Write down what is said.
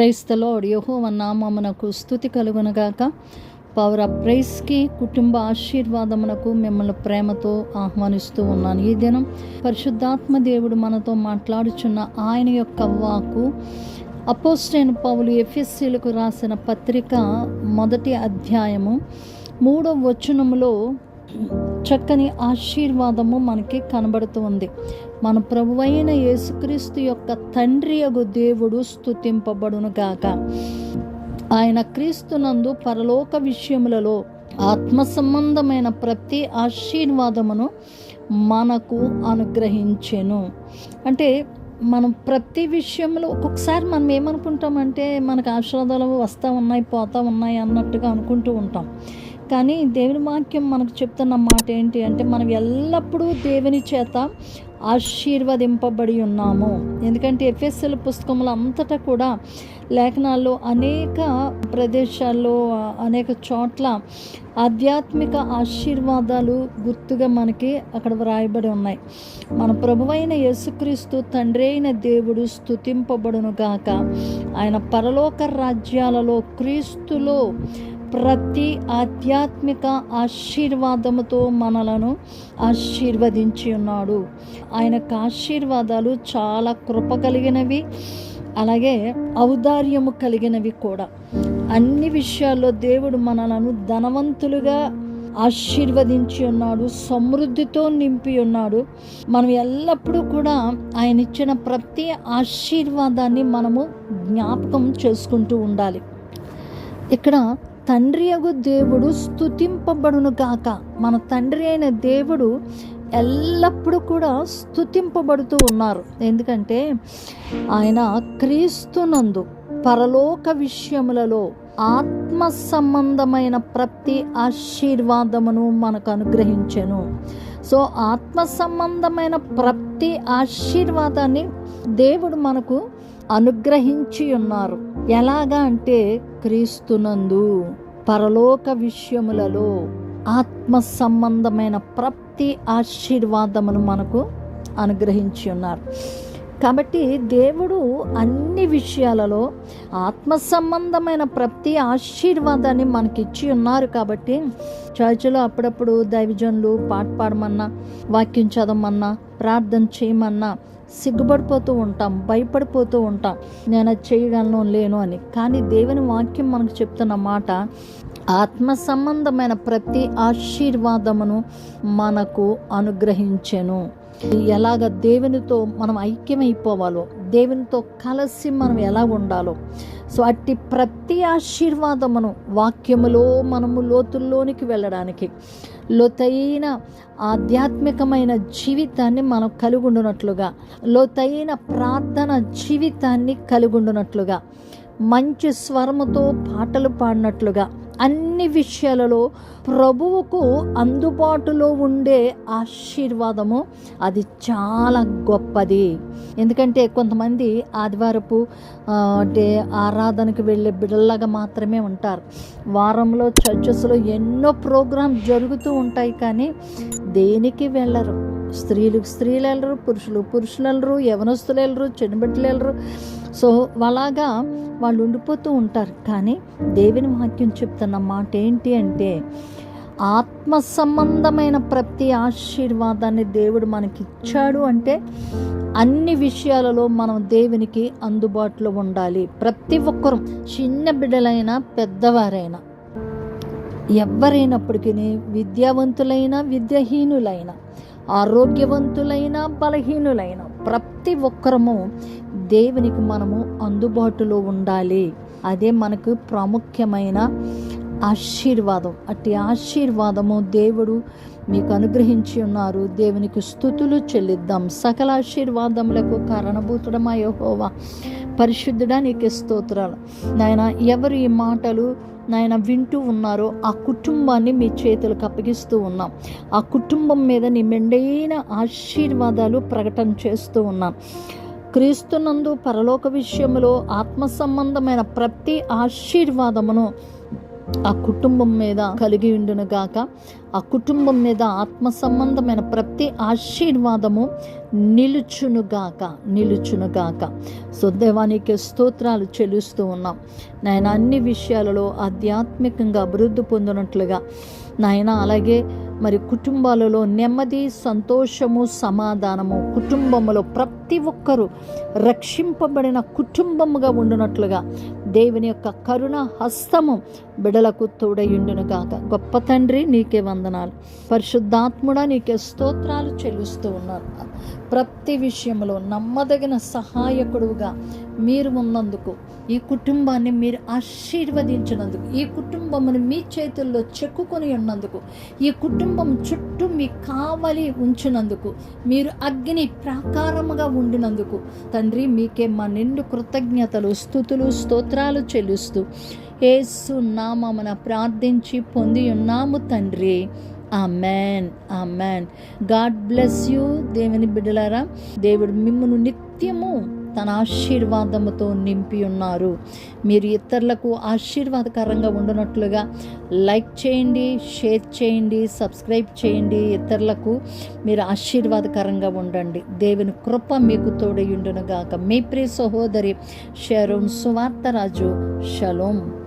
క్రైస్తలో యహోవ నామమునకు స్థుతి కలుగునగాక. పవర్ ప్రైస్కి కుటుంబ ఆశీర్వాదమునకు మిమ్మల్ని ప్రేమతో ఆహ్వానిస్తూ ఉన్నాను. ఈ దినం పరిశుద్ధాత్మ దేవుడు మనతో మాట్లాడుచున్న ఆయన యొక్క వాకు అపోస్టైన్ పౌలు ఎఫ్ఎస్సీలకు రాసిన పత్రిక మొదటి అధ్యాయము మూడవ వచనములో చక్కని ఆశీర్వాదము మనకి కనబడుతూ ఉంది. మన ప్రభువైన యేసుక్రీస్తు యొక్క తండ్రి అగు దేవుడు స్తుతింపబడును గాక. ఆయన క్రీస్తునందు పరలోక విషయములలో ఆత్మ సంబంధమైన ప్రతి ఆశీర్వాదమును మనకు అనుగ్రహించెను. అంటే మనం ప్రతి విషయంలో ఒక్కొక్కసారి మనం ఏమనుకుంటామంటే మనకు ఆశీర్వాదాలు వస్తూ ఉన్నాయి పోతూ ఉన్నాయి అన్నట్టుగా అనుకుంటూ ఉంటాం. కానీ దేవుని వాక్యం మనకు చెప్తున్న మాట ఏంటి అంటే మనం ఎల్లప్పుడూ దేవుని చేత ఆశీర్వదింపబడి ఉన్నాము. ఎందుకంటే ఎఫ్ఎస్ఎల్ పుస్తకములు అంతటా కూడా లేఖనాల్లో అనేక ప్రదేశాల్లో అనేక చోట్ల ఆధ్యాత్మిక ఆశీర్వాదాలు గుర్తుగా మనకి అక్కడ వ్రాయబడి ఉన్నాయి. మన ప్రభువైన యేసుక్రీస్తు తండ్రి అయిన దేవుడు స్తుతింపబడును గాక. ఆయన పరలోక రాజ్యాలలో క్రీస్తులో ప్రతి ఆధ్యాత్మిక ఆశీర్వాదముతో మనలను ఆశీర్వదించి ఉన్నాడు. ఆయనకు ఆశీర్వాదాలు చాలా కృప కలిగినవి అలాగే ఔదార్యము కలిగినవి కూడా. అన్ని విషయాల్లో దేవుడు మనలను ధనవంతులుగా ఆశీర్వదించి ఉన్నాడు సమృద్ధితో నింపి ఉన్నాడు. మనం ఎల్లప్పుడూ కూడా ఆయన ఇచ్చిన ప్రతి ఆశీర్వాదాన్ని మనము జ్ఞాపకం చేసుకుంటూ ఉండాలి. ఇక్కడ తండ్రి అగు దేవుడు స్తుతింపబడును గాక. మన తండ్రి అయిన దేవుడు ఎల్లప్పుడూ కూడా స్తుతింపబడుతూ ఉన్నారు. ఎందుకంటే ఆయన క్రీస్తునందు పరలోక విషయములలో ఆత్మ సంబంధమైన ప్రతి ఆశీర్వాదమును మనకు అనుగ్రహించెను సో ఆత్మ సంబంధమైన ప్రతి ఆశీర్వాదాన్ని దేవుడు మనకు అనుగ్రహించి ఉన్నారు ఎలాగా అంటే క్రీస్తునందు పరలోక విషయములలో ఆత్మ సంబంధమైన ప్రతి ఆశీర్వాదమును మనకు అనుగ్రహించి ఉన్నారు. కాబట్టి దేవుడు అన్ని విషయాలలో ఆత్మ సంబంధమైన ప్రతి ఆశీర్వాదాన్ని మనకిచ్చి ఉన్నారు కాబట్టి చర్చిలో అప్పుడప్పుడు దైవజనులు పాట పాడమన్నా వాక్యం చదవమన్నా ప్రార్థన చేయమన్నా సిగ్గుపడిపోతూ ఉంటాం భయపడిపోతూ ఉంటాం. నేను అది చేయగలను లేను అని. కానీ దేవుని వాక్యం మనకు చెప్తున్న మాట ఆత్మ సంబంధమైన ప్రతి ఆశీర్వాదమును మనకు అనుగ్రహించెను. ఎలాగ దేవునితో మనం ఐక్యమైపోవాలో దేవునితో కలిసి మనం ఎలా ఉండాలో. సో అట్టి ప్రతి ఆశీర్వాదమును వాక్యములో మనము లోతుల్లోనికి వెళ్ళడానికి లోతైన ఆధ్యాత్మికమైన జీవితాన్ని మనం కలుగుండునట్లుగా లోతైన ప్రార్థన జీవితాన్ని కలుగుండునట్లుగా మంచి స్వరముతో పాటలు పాడినట్లుగా అన్ని విషయాలలో ప్రభువుకు అందుబాటులో ఉండే ఆశీర్వాదము అది చాలా గొప్పది. ఎందుకంటే కొంతమంది ఆదివారపు అంటే ఆరాధనకు వెళ్ళే బిడల్లాగా మాత్రమే ఉంటారు. వారంలో చర్చస్లో ఎన్నో ప్రోగ్రాం జరుగుతూ ఉంటాయి కానీ దేనికి వెళ్ళరు. స్త్రీలు స్త్రీలు వెళ్ళరు పురుషులు పురుషులు వెళ్ళరు యవనస్తులు వెళ్ళరు చిన్నబిడ్డలు వెళ్ళరు. సో అలాగా వాళ్ళు ఉండిపోతూ ఉంటారు. కానీ దేవుని వాక్యం చెప్తున్న మాట ఏంటి అంటే ఆత్మ సంబంధమైన ప్రతి ఆశీర్వాదాన్ని దేవుడు మనకి ఇచ్చాడు అంటే అన్ని విషయాలలో మనం దేవునికి అందుబాటులో ఉండాలి. ప్రతి ఒక్కరూ చిన్న బిడ్డలైనా పెద్దవారైనా ఎవరైనప్పటికీ విద్యావంతులైనా విద్యాహీనులైనా ఆరోగ్యవంతులైన బలహీనులైన ప్రతి ఒక్కరము దేవునికి మనము అందుబాటులో ఉండాలి. అదే మనకు ప్రాముఖ్యమైన ఆశీర్వాదం. అట్టి ఆశీర్వాదము దేవుడు మీకు అనుగ్రహించి ఉన్నారు. దేవునికి స్థుతులు చెల్లిద్దాం. సకల ఆశీర్వాదములకు కారణభూతుడమా యహోవా. పరిశుద్ధుడా నీకు స్తోత్రాలు. నాయన ఎవరు ఈ మాటలు నాయన వింటూ ఉన్నారో ఆ కుటుంబాన్ని మీ చేతులకు అప్పగిస్తూ ఉన్నాం. ఆ కుటుంబం మీద నీ మెండైన ఆశీర్వాదాలు ప్రకటన చేస్తూ ఉన్నాం. క్రీస్తునందు పరలోక విషయంలో ఆత్మ సంబంధమైన ప్రతి ఆశీర్వాదమును ఆ కుటుంబం మీద కలిగి ఉండును గాక. ఆ కుటుంబం మీద ఆత్మ సంబంధమైన ప్రతి ఆశీర్వాదము నిలుచునుగాక నిలుచునుగాక. సో దేవానికి స్తోత్రాలు చెల్లిస్తూ ఉన్నాం. నాయన అన్ని విషయాలలో ఆధ్యాత్మికంగా అభివృద్ధి పొందినట్లుగా. నాయన అలాగే మరి కుటుంబాలలో నెమ్మది సంతోషము సమాధానము కుటుంబంలో ప్రతి ఒక్కరూ రక్షింపబడిన కుటుంబముగా ఉండునట్లుగా. దేవుని యొక్క కరుణ హస్తము బిడలకు తోడయుండునుగాక గొప్ప తండ్రి నీకే వందనాలు. పరిశుద్ధాత్ముడా నీకే స్తోత్రాలు చెల్లిస్తూ ఉన్నారు. ప్రతి విషయంలో నమ్మదగిన సహాయకుడుగా మీరు ఉన్నందుకు ఈ కుటుంబాన్ని మీరు ఆశీర్వదించినందుకు ఈ కుటుంబమును మీ చేతుల్లో చెక్కుకొని ఉన్నందుకు ఈ కుటుంబం చుట్టూ మీ కావలి ఉంచినందుకు మీరు అగ్ని ప్రాకారముగా ఉండినందుకు తండ్రి మీకే మా నిండు కృతజ్ఞతలు స్థుతులు స్తోత్రాలు చెల్లిస్తూ ఏసు నామమున ప్రార్థించి పొంది ఉన్నాము తండ్రి. Amen. Amen. God bless you దేవుని బిడ్డలారా. దేవుడు మిమ్మల్ని నిత్యము తన ఆశీర్వాదముతో నింపి ఉన్నారు. మీరు ఇతరులకు ఆశీర్వాదకరంగా ఉండనట్లుగా లైక్ చేయండి షేర్ చేయండి సబ్స్క్రైబ్ చేయండి. ఇతరులకు మీరు ఆశీర్వాదకరంగా ఉండండి. దేవుని కృప మీకు తోడయుండునుగాక మీ ప్రియ సహోదరి షరోన్ సువార్తరాజు షలోం.